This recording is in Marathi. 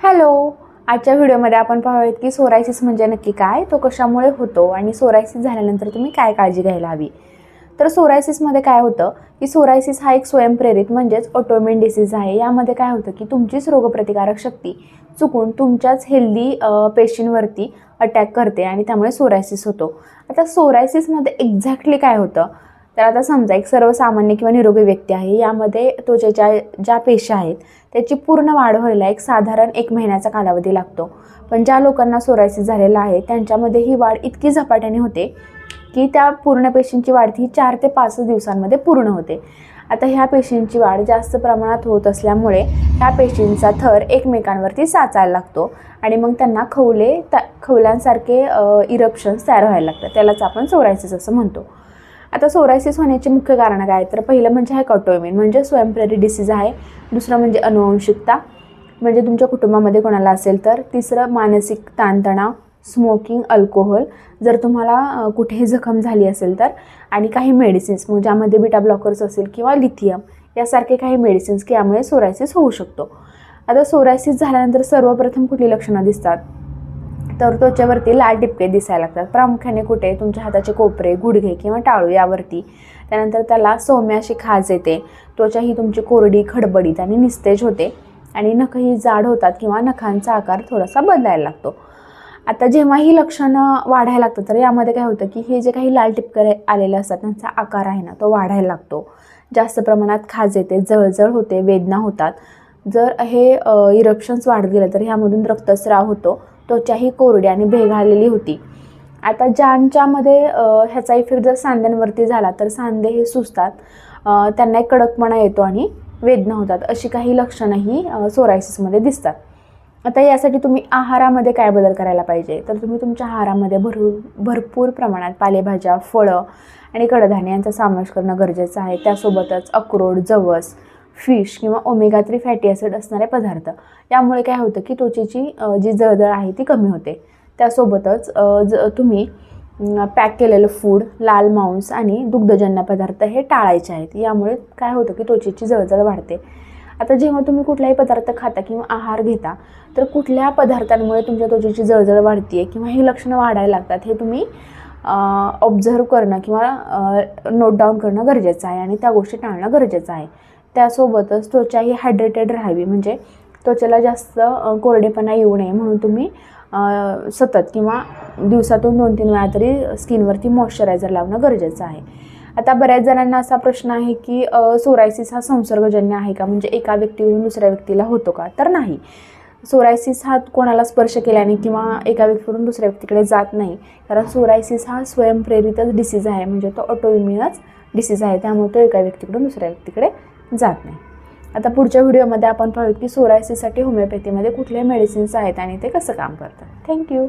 हॅलो आजच्या व्हिडिओमध्ये आपण पाहूयात की सोरायसिस म्हणजे नक्की काय तो कशामुळे होतो आणि सोरायसिस झाल्यानंतर तुम्ही काय काळजी घ्यायला हवी? तर सोरायसिसमध्ये काय होतं की सोरायसिस हा एक स्वयंप्रेरित म्हणजेच ऑटोमेन डिसीज आहे. यामध्ये काय होतं की तुमचीच रोगप्रतिकारक शक्ती चुकून तुमच्याच हेल्दी पेशींवरती अटॅक करते आणि त्यामुळे सोरायसिस होतो. आता सोरायसिसमध्ये एक्झॅक्टली काय होतं? तर आता समजा एक सर्वसामान्य किंवा निरोगी व्यक्ती आहे यामध्ये त्वचेच्या ज्या पेशी आहेत त्याची पूर्ण वाढ व्हायला एक साधारण एक महिन्याचा कालावधी लागतो. पण ज्या लोकांना सोरायसिस झालेला आहे त्यांच्यामध्ये ही वाढ इतकी झपाट्याने होते की त्या पूर्ण पेशींची वाढ ही चार ते पाच दिवसांमध्ये पूर्ण होते. आता ह्या पेशींची वाढ जास्त प्रमाणात होत असल्यामुळे ह्या पेशींचा थर एकमेकांवरती साचायला लागतो आणि मग त्यांना खवले त्या खवल्यांसारखे इरप्शन्स तयार व्हायला लागतात. त्यालाच आपण सोरायसिस असं म्हणतो. आता सोरायसिस होण्याची मुख्य कारणं काय? तर पहिलं म्हणजे आहे कॉटोमिन म्हणजे स्वयंप्रेरित डिसीज आहे. दुसरं म्हणजे अनुवंशिकता म्हणजे तुमच्या कुटुंबामध्ये कोणाला असेल तर. तिसरं मानसिक ताणतणाव स्मोकिंग अल्कोहोल जर तुम्हाला कुठेही जखम झाली असेल तर. आणि काही मेडिसिन्स मग ज्यामध्ये बिटा ब्लॉकर्स असेल किंवा लिथियम यासारखे काही मेडिसिन्स की यामुळे सोरायसिस होऊ शकतो. आता सोरायसिस झाल्यानंतर सर्वप्रथम कुठली लक्षणं दिसतात? तर त्वचेवरती लाल डिपके दिसायला लागतात. प्रामुख्याने कुठे? तुमच्या हाताचे कोपरे गुडघे किंवा टाळू यावरती. त्यानंतर त्याला सौम्य अशी खाज येते. त्वचा ही तुमची कोरडी खडबडीत आणि निस्तेज होते. आणि नखही जाड होतात किंवा नखांचा आकार थोडासा बदलायला लागतो. आता जेव्हा ही लक्षणं वाढायला लागतात तर यामध्ये काय होतं की हे जे काही लाल टिपके आलेले असतात त्यांचा आकार आहे ना तो वाढायला लागतो. जास्त प्रमाणात खाज येते जळजळ होते वेदना होतात. जर हे इरप्शन्स वाढत गेले तर ह्यामधून रक्तस्राव होतो. त्वचाही कोरडी आणि भेगाळलेली होती. आता ज्यांच्यामध्ये ह्याचा इफेक्ट जर सांध्यांवरती झाला तर सांधे हे सुजतात. त्यांना एक कडकपणा येतो आणि वेदना होतात. अशी काही लक्षणंही सोरायसिसमध्ये दिसतात. आता यासाठी तुम्ही आहारामध्ये काय बदल करायला पाहिजे? तर तुम्ही तुमच्या आहारामध्ये भरपूर भरपूर प्रमाणात पालेभाज्या फळं आणि कडधान्य यांचा समावेश करणं गरजेचं आहे. त्यासोबतच अक्रोड जवस फिश किंवा ओमेगा थ्री फॅटी ॲसिड असणारे पदार्थ. यामुळे काय होतं की त्वचेची जी जळजळ आहे ती कमी होते. त्यासोबतच ज तुम्ही पॅक केलेलं फूड लाल मांस आणि दुग्धजन्य पदार्थ हे टाळायचे आहेत. यामुळे काय होतं की त्वचेची जळजळ वाढते. आता जेव्हा तुम्ही कुठलाही पदार्थ खाता किंवा आहार घेता तर कुठल्या पदार्थांमुळे तुमच्या त्वचेची जळजळ वाढते किंवा ही लक्षणं वाढायला लागतात हे तुम्ही ऑब्झर्व करणं किंवा नोट डाऊन करणं गरजेचं आहे आणि त्या गोष्टी टाळणं गरजेचं आहे. त्यासोबतच त्वचा ही हायड्रेटेड राहावी. म्हणजे त्वचेला जास्त कोरडेपणा येऊ नये म्हणून तुम्ही सतत किंवा दिवसातून दोन तीन वेळा तरी स्किनवरती मॉइश्चरायझर लावणं गरजेचं आहे. आता बऱ्याच जणांना असा प्रश्न आहे की सोरायसिस हा संसर्गजन्य आहे का? म्हणजे एका व्यक्तीवरून दुसऱ्या व्यक्तीला होतो का? तर नाही. सोरायसिस हा कोणाला स्पर्श केल्याने किंवा एका व्यक्तीवरून दुसऱ्या व्यक्तीकडे जात नाही. कारण सोरायसिस हा स्वयंप्रेरितच डिसीज आहे. म्हणजे तो ऑटोइम्युनच डिसीज आहे. त्यामुळे तो एका व्यक्तीकडून दुसऱ्या व्यक्तीकडे जात नाही. आता पुढच्या व्हिडिओमध्ये आपण पाहूयात की सोरायसिससाठी होमिओपॅथीमध्ये कुठले मेडिसिन्स आहेत आणि ते कसं काम करतात. थँक्यू